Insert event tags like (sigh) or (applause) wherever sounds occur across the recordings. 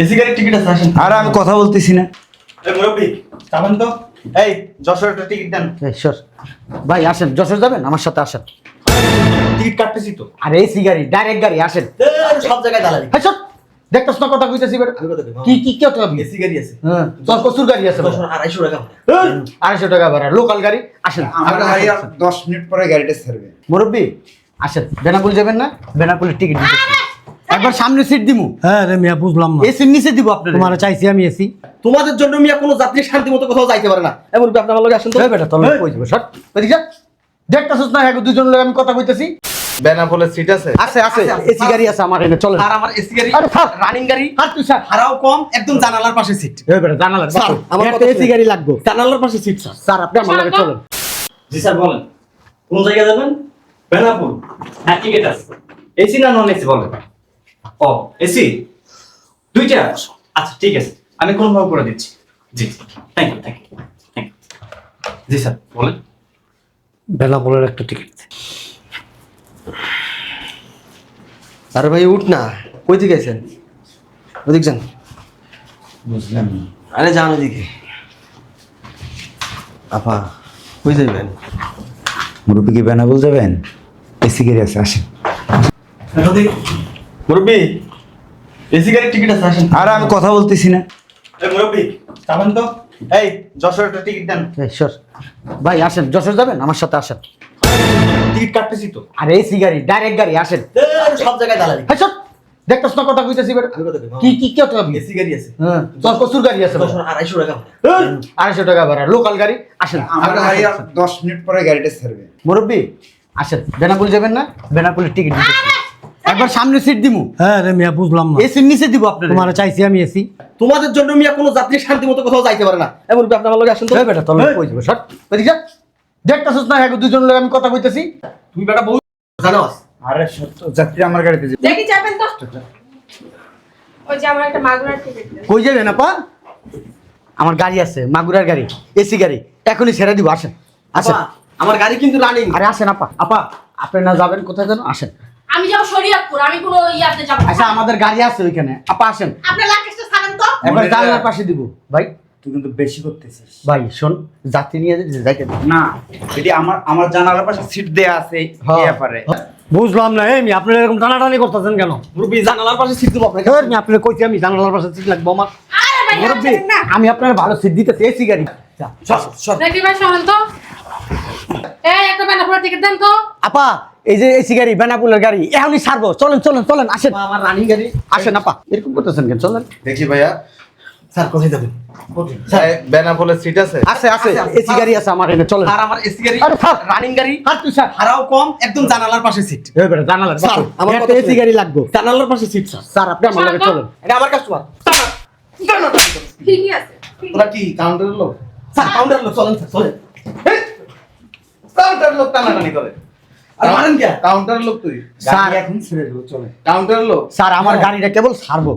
AC গাড়ির ticket আছে আসেন। আর আমি কথা বলতেছি না। এই মুরব্বী যাবেন তো? এই যশোর একটা টিকিট দেন। এই সর ভাই আসেন যশোর যাবেন? আমার সাথে আসেন। টিকিট কাটতেছি তো। আর এসি গাড়ি ডাইরেক্ট গাড়ি আসেন। সব জায়গায় দালালি। হ্যাঁ সর দেখতেছ না কথা কইতেছি বেটা আমি কথা কইবো। কি কি কি কথা এসি গাড়ি আছে। হ্যাঁ তোর কসুর গাড়ি আছে যশোর আড়াইশো টাকা ভাড়া। হ্যাঁ, আড়াইশো টাকা ভাড়া লোকাল গাড়ি। আসেন আমার দশ মিনিট পরে গাড়িটা ছাড়বে। মুরব্বী আসেন বেনাপুল যাবেন না? বেনাপুলের টিকিট দিতে একবার সামনে সিট দিমু। হ্যাঁ রে মিয়া বুঝলাম না। এসির নিচে দিব আপনার তোমার চাইছি আমি এসি তোমাদের জন্য মিয়া কোনো যাত্রী শান্তি মতো কোথাও যাইতে পারে না। এমন কি আপনার লগে আসেন তো? বেটা তোর কই দিব সর। এদিকে যা। দেখতেছস না এক দুজন লোক আমি কথা কইতেছি? বেনাপোলের সিট আছে? আছে আছে। এসি গাড়ি আছে আমার এনে চলেন। আর আমার এসি গাড়ি? আরে থাক। রানিং গাড়ি? আর তুই স্যার ভাড়াও কম একদম জানালার পাশে সিট এই বেটা জানালা স্যার, আমার একটা এসি গাড়ি লাগবে। জানালার পাশে সিট স্যার স্যার আপনি আমার লগে চলেন। জি স্যার বলেন। কোন জায়গায় যাবেন? বেনাপুর। হ্যাঁ টিকিট আছে। এসি না নন এসি বলেন। ও এসি দুইটা? আচ্ছা ঠিক আছে। আমি কোনভাবে করে দিচ্ছি? জি thank you thank you thank you G sir বলেন। বেনাপোলের একটা টিকিট আরে ভাই উঠ না। কই আছেন ওদিক যান। বুঝলাম। আরে যান ওদিকে। আপা কই যাইবেন? মুরব্বী কি বেনাবল যাবেন? এসি গাড়ি আছে আসেন। মুরব্বী এসি গাড়ির টিকিট আছে আসেন। আর আমি কথা বলতেছি না। এই মুরব্বী যাবেন তো? এই যশোর একটা টিকিট দেন। সর ভাই আসেন যশোর যাবেন? আমার সাথে আসেন। টিকিট কাটতেছি তো। আর এসি গাড়ি ডাইরেক্ট গাড়ি আসেন। সব জায়গায় দালালি। হ্যাঁ সর দেখতেছ না কথা কইতেছি বেটা আমি কথা কইবো। কি কি কি কথা? এসি গাড়ি আছে। হ্যাঁ তোর কসুর গাড়ি আছে যশোর আড়াইশো টাকা ভাড়া। হ্যাঁ, আড়াইশো টাকা ভাড়া লোকাল গাড়ি। আসেন আমার ভাই আর দশ মিনিট পরে গাড়িটা ছাড়বে। মুরব্বী আসেন বেনাপুল যাবেন না? বেনাপুলের টিকিট দিতে একবার সামনে সিট দিমু। হ্যাঁ রে মিয়া বুঝলাম না। এসির নিচে দিব আপনার তোমার চাইছি আমি এসি তোমাদের জন্য মিয়া কোনো যাত্রী শান্তি মতো কোথাও যাইতে পারে না। এমন কি আপনার লগে আসেন তো। বেটা তোর কই দিব সর। এদিকে যা। দেখতেছস না এক দুজন লোক আমি কথা কইতেছি। তুমি বেটা বহু জানোস। আরে সত্য যাত্রী আমার গাড়িতে যাবে। দেখি যাবেন তো। ওই যে আমার একটা মাগুরার টিকিট। কই যাবেন আপা আমার গাড়ি আছে মাগুরার গাড়ি এসি গাড়ি। এখনই ছেড়ে দিব আসেন। আসেন। আমার গাড়ি কিন্তু রানিং আরে আসেন আপা। আপা আপনি না যাবেন কোথায় যেন? আসেন। আমি যাব শরীয়তপুর আমি কোনো ইয়াতে যাব। আচ্ছা আমাদের গাড়ি আছে ওইখানে। আপা আসেন। আপনার ছাড়েন তো। একবার জানলার পাশে দিব। ভাই? তুই কিন্তু বেশি করতেছিস। ভাই শোন যাত্রী নিয়ে যাইতে না এটি আমার আমার জানালার পাশে সিট দেয়া আছে এই হ্যাঁ। ব্যাপারে। বুঝলাম না এই মিয়া আপনি এরকম টানাটানি করতেছেন কেন? মুরব্বী জানালার পাশে সিট দেবো আপনাকে। এই মিয়া আপনি কইছি আমি জানালার পাশে সিট লাগবো আমার। আমি আপনার ভালো সিট দিতেছি এসি গাড়ি। চল। দেখি ভাই শোনেন তো। এই একটা বেনাপুরের টিকিট দেন তো। আপা এই যে এসি গাড়ি বেনাপুলের গাড়ি এখনই ছাড়বো। চলেন চলেন চলেন আসেন। আমার রানিং গাড়ি। আসেন আপা। এরকম করতেছেন কেন? চলেন। দেখি ভাইয়া। স্যার কোথায় যাবেন বেনাপোলের সিট আছে? আছে আছে। এসি গাড়ি আছে আমার এনে চলেন। আর আমার এসি গাড়ি আরে থাক। রানিং গাড়ি। আর তুই স্যার। ভাড়াও কম একদম জানালার পাশে সিট এই বেটা জানালার স্যার, আমার কথা এসি। গাড়ি লাগবে। জানালার পাশে সিট স্যার। স্যার আপনি আমার লগে চলেন। এটা আমার কাস্টমার ঠিকই আছে ঠিক কি কাউন্টারের লোক? স্যার কাউন্টারের লোক চলেন স্যার চলেন। কাউন্টারের লোক টানাটানি করে। আর মারেন কে? কাউন্টারের লোক তুই। স্যার এখন ছেড়ে দেবো চলে। কাউন্টারের লোক? স্যার আমার গাড়িটা কেবল ছাড়বো।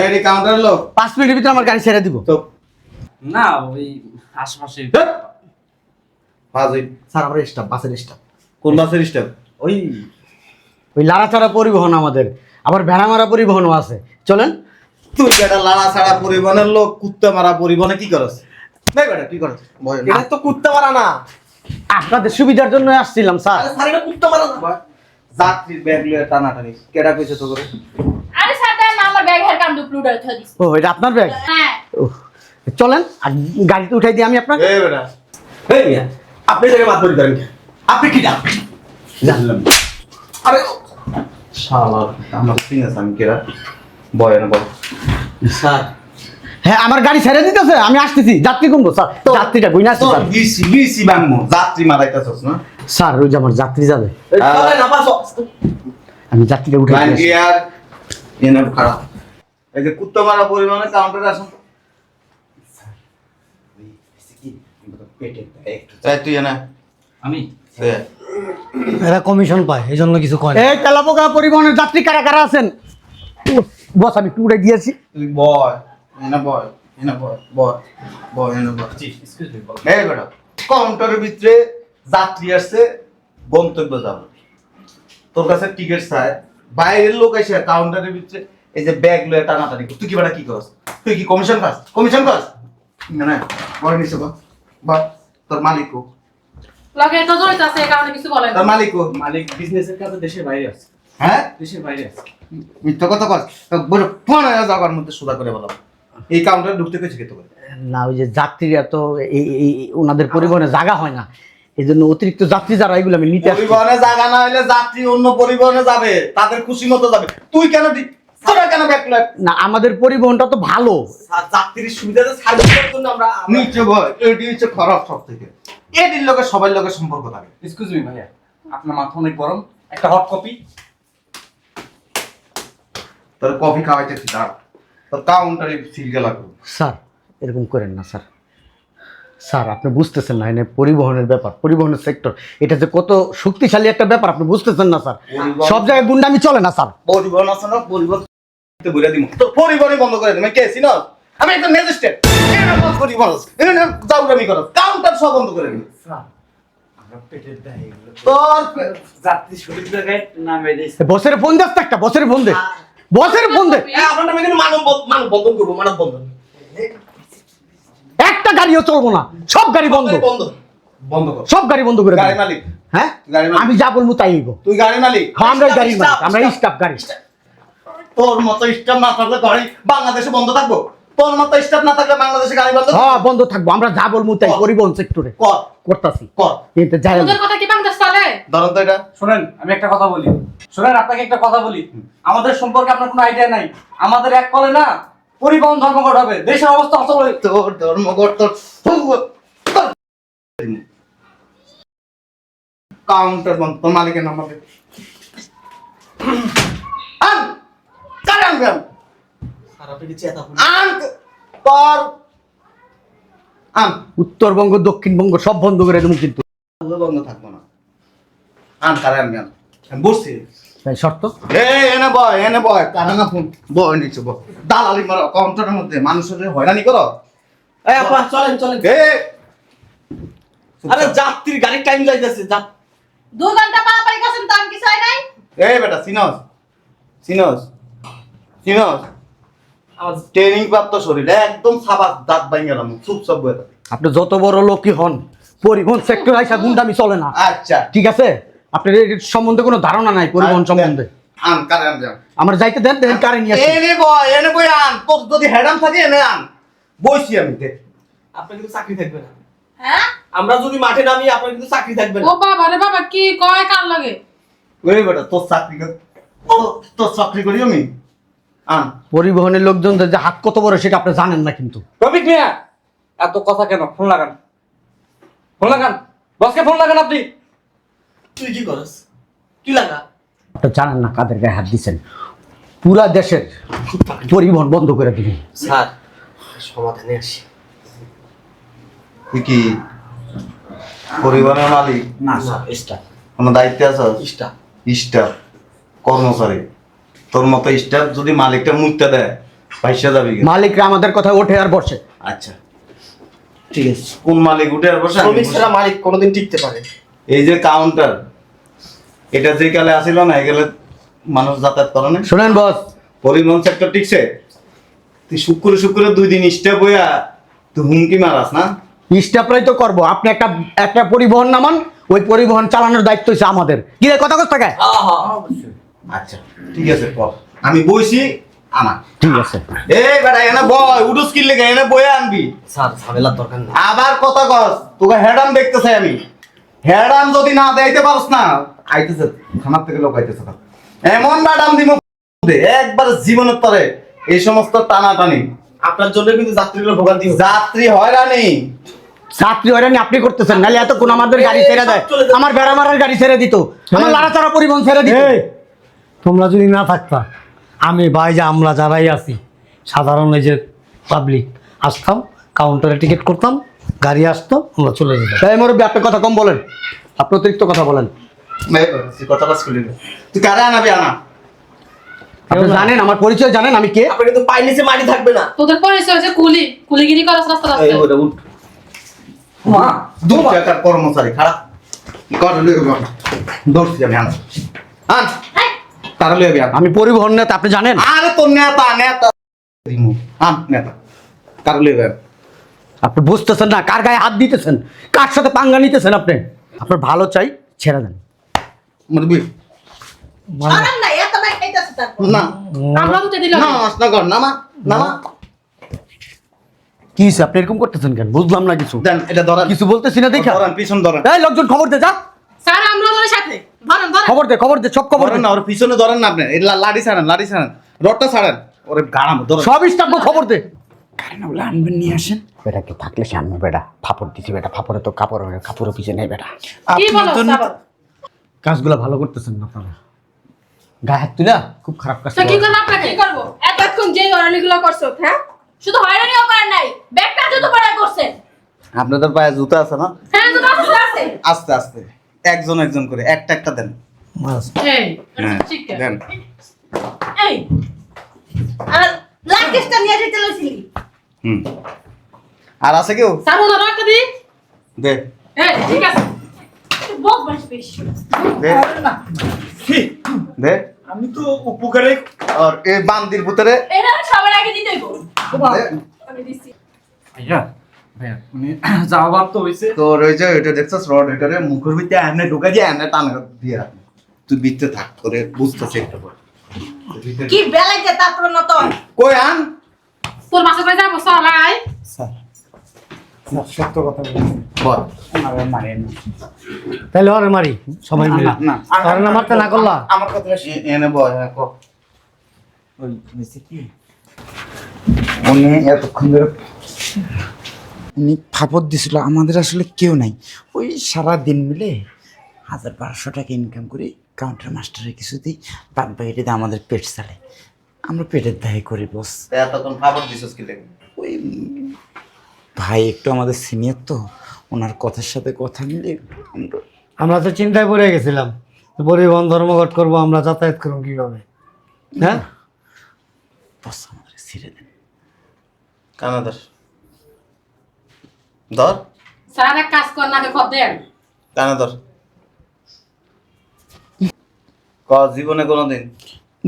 এই রে কাউন্টারের লোক। পাঁচ মিনিটের ভিতরে আমার গাড়ি ছেড়ে দিব। তো না ওই আশেপাশে। বাজে। স্যার আমার স্টাফ বাসের স্টাফ কোন বাসের স্টাফ ওই ওই লাড়াচাড়া পরিবহন আমাদের। আবার ভেড়া মারা পরিবহনও আছে। চলেন। তুই বেটা লাড়া ছাড়া পরিবহনের লোক কুত্তা মারা পরিবহনে কি করস? নাই বেটা কি করস এটা তো কুত্তা মারা না। আপনাদের সুবিধার জন্য আসছিলাম স্যার। আরে স্যার এটা কুত্তা মারা না। যাত্রীর ব্যাগ লিয়ে টানাটানি। কেডা কইছে তো করে আরে স্যার দেন আমার ব্যাগ হের কাম ডুপ্লুড হয়ে দিস ও এটা আপনার ব্যাগ? হ্যাঁ। চলেন আর গাড়িতে উঠাই দিই আমি আপনাকে। এই বেটা এই মিয়া আপনি জায়গায় মাত করি করেন আপনি কি ডাক জানলাম। আরে শালা আমার সিং আছে আমি বয় না বয়। স্যার হ্যাঁ আমার গাড়ি ছেড়ে দিতেছে আমি আসতেছি। যাত্রী কমবো স্যার। যাত্রীটা গুইনা আসছে স্যার। বিসি বিসি বাংমো যাত্রী মারাইতাছস না? স্যার ওই যে আমার যাত্রী যাবে। আমি যাত্রীটা উঠে লাইন ক্লিয়ার এনে খারাপ। এই যে কুত্তা মারা পরিমাণে কাউন্টারে আসুন। চাই তুই এনে। আমি? এরা কমিশন পায় এই জন্য কিছু কয়। এই তেলাপোকা পরিবহনের যাত্রী কারা কারা আছেন? বস আমি একটু উঠে দিয়েছি তুই বয়। এনে বয় এনে বয় বয় বয় এনে বয় জি এক্সকিউজ মি বল এই বেটা কাউন্টারের ভিতরে যাত্রী আসছে গন্তব্য যাব। তোর কাছে টিকিট চাই বাইরের লোক এসে কাউন্টারের ভিতরে এই যে ব্যাগ লয়ে টানাটানি তুই কি বেটা কি করস? তুই কি কমিশন খাস? কমিশন খাস? না না বড় নিছে বা বা তোর মালিক কো লগে তো জড়িত আছে এই কারণে কিছু বলেন তোর মালিক কো মালিক বিজনেসের কাজে দেশের বাইরে আছে। হ্যাঁ? দেশের বাইরে আছে। মিথ্যা কথা কস। বড় ফোন হয়ে যাওয়ার মধ্যে সুদা করে বললাম এই কাউন্টারে ঢুকতে কইছে কে তোকে? না ওই যে যাত্রীরা তো এই ওনাদের পরিবহনে জায়গা হয় না। এই জন্য অতিরিক্ত যাত্রী যারা এগুলো আমি নিতে পরিবহনে জায়গা না হলে যাত্রী অন্য পরিবহনে যাবে তাদের খুশি মতো যাবে। তুই কেন তোরা কেন ব্যাগ না আমাদের পরিবহনটা তো ভালো। যাত্রীর সুবিধাতে সার্ভিস করার জন্য আমরা নিচে ভয় এটি হচ্ছে খারাপ সব থেকে এটির লোকে সবার লোকে সম্পর্ক থাকে। এক্সকিউজ মি ভাইয়া আপনার মাথা অনেক গরম। একটা হট কপি তোর কফি খাওয়াইতেছি তার তোর কাউন্টারে সিলকে লাগবে স্যার এরকম করেন না স্যার। স্যার আপনি বুঝতেছেন না এনে পরিবহনের ব্যাপার পরিবহনের সেক্টর এটা যে কত শক্তিশালী একটা ব্যাপার আপনি বুঝতেছেন না স্যার। সব জায়গায় গুন্ডামি চলে না স্যার। পরিবহন আছে না পরিবহন বলে দিব তোর পরিবহনই বন্ধ করে দিবে কে চিনো আমি একটা ম্যাজিস্ট্রেট জাউরামি করো। কাউন্টার সব বন্ধ করে দিবে তোর যাত্রী সঠিক জায়গায় নামে দিয়েছে। বসের ফোন তো একটা বসের ফোন দে। বসের ফোন দে। এ, নামে কিন্তু মানব বন্ধ- মানব বন্ধন করব মানব বন্ধন। একটা গাড়িও চলবো না সব গাড়ি বন্ধ। বন্ধ। বন্ধ কর। সব গাড়ি বন্ধ করে গাড়ি মালিক। হ্যাঁ? আমি যা বলব তাই হইব। তুই গাড়ি মালিক। হ্যাঁ আমরা গাড়ি মালিক আমরা স্টাফ গাড়ি। তোর মতো স্টাফ না থাকলে গাড়ি বাংলাদেশে বন্ধ থাকব? তোর মতো স্টাফ না থাকলে বাংলাদেশে গাড়ি বন্ধ হ্যাঁ বন্ধ থাকব। আমরা যা বলব তাই কর। পরিবহন সেক্টরে কর। করতাছি। কর। কিন্তু যাই কথা কি বাংলাদেশ চলে? ধরুন তো এটা। শোনেন আমি একটা কথা বলি। শোনেন আপনাকে একটা কথা বলি। আমাদের সম্পর্কে আপনার কোনো আইডিয়া নাই। আমাদের এক কলে না পরিবহন ধর্মঘট হবে। দেশের অবস্থা অচল। হয়ে তোর ধর্মঘট তোর কাউন্টার বন্ধ তোর মালিকের তোর আন। উত্তরবঙ্গ দক্ষিণবঙ্গ সব বন্ধ করে দেবো কিন্তু। বন্ধ থাকব না। আন কারে আনবে আন বসছি তাই শর্ত? এ এনে বয় এনে বয় কারা না ফোন। বয় নিচে বয়। দালালি মারো মধ্যে মানুষের হয়রানি করো। এই আপা চলেন চলেন। এ! আরে যাত্রীর গাড়ির টাইম যাইতেছে যা। দু ঘণ্টা পারাপারি তো কিছু হয় নাই? এই বেটা সিনস। সিনস। সিনস। আমার ট্রেনিং প্রাপ্ত শরীর একদম সাবাস দাঁত ভাঙে গেলাম চুপ সব আপনি যত বড় লোকই হন পরিবহন সেক্টর আইসা গুন্ডামি চলে না। আচ্ছা। ঠিক আছে? আপনার এর সম্বন্ধে কোনো ধারণা নাই পরিবহন সম্বন্ধে? আন কারে আন যান। আমার যাইতে দেন দেন কারে নিয়ে আসি এনে বয় এনে বয় আন। তোর যদি হেডাম থাকে এনে আন। বইছি আমি দে। আপনার কিন্তু চাকরি থাকবে না। হ্যাঁ? আমরা যদি মাঠে নামি আপনার কিন্তু চাকরি থাকবে না। ও বাবা রে বাবা কি কয় কার লাগে? ওই বেটা তোর চাকরি কর- তোর- তোর চাকরি করি আমি? আন। পরিবহনের লোকজনদের যে হাত কত বড় সেটা আপনি জানেন না কিন্তু। রফিক মিয়া এত কথা কেন? ফোন লাগান। ফোন লাগান। বসকে ফোন লাগান আপনি। তুই কি করস? তুই লাগা? আপনি জানেন না কাদের গায়ে হাত দিচ্ছেন পুরা দেশের পরিবহন বন্ধ করে দিবেন স্যার সমাধানে আসি। তুই কি পরিবারের মালিক? না স্যার স্টাফ। কোনো দায়িত্বে আছো? স্টাফ। স্টাফ কর্মচারী। তোর মতো স্টাফ যদি মালিকটা মুইতে দেয় পয়সা যাবি? মালিকরা আমাদের কথা ওঠে আর বসে। আচ্ছা। ঠিক আছে। কোন মালিক উঠে আর বসে? মালিক কোনোদিন টিকতে পারে এই যে কাউন্টার এটা যে কালে আসিল না এগুলো মানুষ যাতায়াত করে না শোনেন বস। পরিবহন সেক্টর ঠিকছে তুই শুক্র শুক্র দুই দিন স্টেপ হইয়া তুই হুমকি মারাস না? স্টাফরাই তো করব। আপনি একটা একটা পরিবহন নামান ওই পরিবহন চালানোর দায়িত্ব হচ্ছে আমাদের। কি রে কথা কথা গায় হ্যাঁ হ্যাঁ আচ্ছা ঠিক আছে কর। আমি বইছি আমার। ঠিক আছে। এই বেটা এনে বয় উডুস কিনলে এনে বয়ে আনবি। স্যার ঝামেলার দরকার নেই। আবার কথা কস তোকে হেডাম দেখতে চাই আমি। হেডাম যদি না দেইতে পারস না আইতেছে থানার থেকে লোক আইতেছে। এমন ম্যাডাম দিব একবার জীবনের তরে এই সমস্ত টানা টানাটানি। আপনার জন্য কিন্তু যাত্রীগুলো ভোগান্তি যাত্রী হয়রানি। ছাত্রী হয়রানি আপনি করতেছেন নাহলে এতক্ষণ আমাদের গাড়ি ছেড়ে দেয়। চলে আমার বেড়া মারার গাড়ি ছেড়ে দিত আমার লাড়াচাড়া পরিবহন ছেড়ে দিত। এই তোমরা যদি না থাকতা আমি ভাই যে আমরা যারাই আছি সাধারণ এই যে পাবলিক আসতাম কাউন্টারে টিকিট করতাম গাড়ি আসতো আমরা চলে যেতাম। তাই মুরব্বী আপনি কথা কম বলেন। আপনি অতিরিক্ত কথা বলেন। কথাটা শুনলি তুই কারে আনাবি আনা। আপনি জানেন আমার পরিচয় জানেন আমি কে? আপনার কিন্তু নিচে মাটি থাকবে না। তোদের পরিচয় হচ্ছে কুলি। কুলিগিরি করাস রাস্তা এই ওটা উঠ। মা দু টাকার কর্মচারী খারাপ কর লই গো। দৌড়ছি আমি আন। আন তারা লইবি আমি আমি পরিবহন নেতা আপনি জানেন? আরে তোর নেতা নেতা। দিমু। নেতা। কার? আপনি বুঝতেছেন না কার গায়ে হাত দিতেছেন কার সাথে পাঙ্গা নিতেছেন আপনি? আপনার ভালো চাই ছেড়ে দেন। মুরবি আরাম নাই এত নাই খাইতেছে তারপর। না। আমরা তো দিলাম না আসনা কর নামা নামা। কি হয়েছে আপনি এরকম করতেছেন কেন? বুঝলাম না কিছু। দেন এটা ধরেন। কিছু বলতেছি না দেখা। ধরেন পিছন ধরেন। এই লোকজন খবর দে যা। স্যার আমরা ওদের সাথে। ধরেন ধরেন। খবর দে খবর দে সব খবর না ওর পিছনে ধরেন না আপনি। এই লা- লাঠি ছাড়েন লাঠি ছাড়েন। রডটা ছাড়েন। ওরে গাড়াম ধরেন। সব স্টাফ খবর দে। কারেন্টগুলো আনবেন নিয়ে আসেন? বেটা কি থাকলে সে আনবে বেটা ফাপড় দিছি বেটা ফাপড়ে তো কাপড় কাপড় পিছে নেই বেটা। কি বলো স্যার কাজগুলো ভালো করতেছেন না আপনারা গায়ে হাত তুলা খুব খারাপ কাজ তো কি করব আপনাকে? কি করব? এতক্ষণ যে অরালিগুলো করছ হ্যাঁ? শুধু হয়রানিও করেন নাই ব্যাগটা জুতো পড়া করছেন। আপনাদের পায়ে জুতা আছে না? হ্যাঁ তো জুতো আছে। আস্তে আস্তে। একজন একজন করে একটা একটা দেন। এই হ্যাঁ ঠিক দেন। এই আর লাকেশটা নিয়ে যেতে লইছিলি। হুম। আর আছে কেউ? একটা দি দে। এই ঠিক আছে। বদমাশ বেশি। দে। দে। আমি তো উপকারে আর এই বান্দির ভিতরে এটা সবার আগে দিতে হইব। আমি দিছি। ভাইয়া ভাইয়া মানে (clears throat) যাওয়ার তো হয়েছে তোর ওই যে এটা দেখছস রড এটারে মুখের ভিতরে এনে ঢুকে দিয়ে এনে টান দিয়ে রাখ। তুই বিতে থাক করে বুঝতেছিস একটা পর কি বেলাইতে তারপর না তো কই আন? তোর মাসে ভাই যাব সালাই সত্য কথা তাহলে ওরে মারি সবাই মিলে। না, না। না মারতে না করলা? আমার কথা এনে বল হ্যাঁ ক। ওই হয়েছে কি? উনি এতক্ষণ ধরে উনি ফাপড় দিছিল আমাদের আসলে কেউ নাই। ওই সারা দিন মিলে হাজার বারোশো টাকা ইনকাম করি কাউন্টার মাস্টারে কিছু দিই বাদ বাকিটা আমাদের পেট চালে আমরা পেটের দায় করি বস এতক্ষণ খাবার দিছস কি ওই ভাই একটু আমাদের সিনিয়র তো ওনার কথার সাথে কথা মিলে আমরা আমরা তো চিন্তায় পড়ে গেছিলাম পরিবহন ধর্মঘট করব আমরা যাতায়াত করব কীভাবে? হ্যাঁ? বস আমাদের ছিঁড়ে দেন। কানা ধর। ধর স্যার কাজ কর নাকে খব দেন। কানা ধর ক জীবনে কোনোদিন?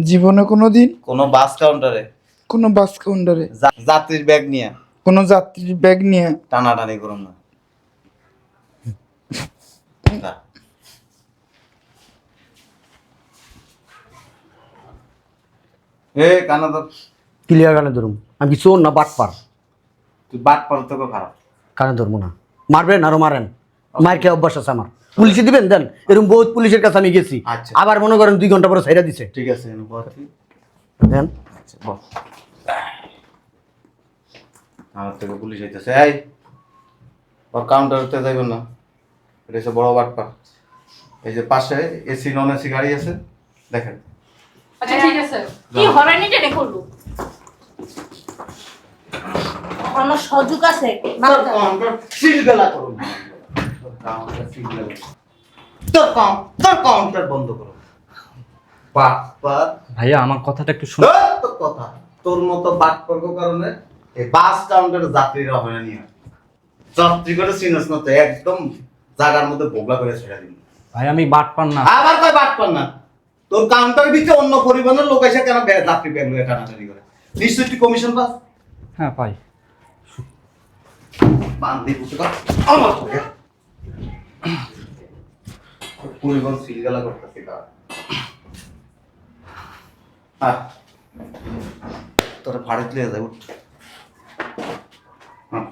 জীবনে কোনো দিন কোনো বাস কাউন্টারে কোনো বাস কাউন্টারে যাত্রীর ব্যাগ নিয়ে? কোনো যাত্রীর ব্যাগ নিয়ে। টানাটানি করুন না। এ কানা ধর। ক্লিয়ার গানে ধরুম আমি কি চোর না বাটপার? তুই বাট পার তোকে খারাপ। কানে ধরবো না। মারবেন আরও মারেন। মার খেয়ে অভ্যাস আছে আমার পুলিশে দিবেন দেন এরকম বহুত পুলিশের কাছে আমি গেছি আচ্ছা। আবার মনে করেন দুই ঘণ্টা পরে ছাইরা দিছে ঠিক আছে। দেন আচ্ছা, আমার থেকে পুলিশ আইতেছে এই ওর কাউন্টারতে যাইবেন না এটা হচ্ছে বড় বাটপার এই যে পাশে এসি নন এসি গাড়ি আছে দেখেন আচ্ছা ঠিক আছে কি হয়রানিটা রে করল অন্য সজুক আছে করুন তোর কাউন্টার তোর কাউন্টার বন্ধ করো। ভাইয়া আমার কথাটা একটু শুন তোর কথা। তোর মতো কারণে এই বাস কাউন্টারে যাত্রীরা হয়। নিয়ে যাত্রী করে চিনস না তো একদম জায়গার মধ্যে বোগলা করে ছেড়ে দিন ভাই আমি বাট পান না। আবার কয় বাটপার না? তোর কাউন্টার ভিতরে অন্য পরিবহনের লোক এসে কেন যাত্রী ব্যাগ লয়ে টানাটানি করে? নিশ্চয়ই তুই কমিশন পাস? হ্যাঁ পাই। বান্দি বুঝতে কর আমার পরিবহন সিলগালা করতেছি কা হ্যাঁ তোরা ভাড়া দিয়ে যাবে। হ্যাঁ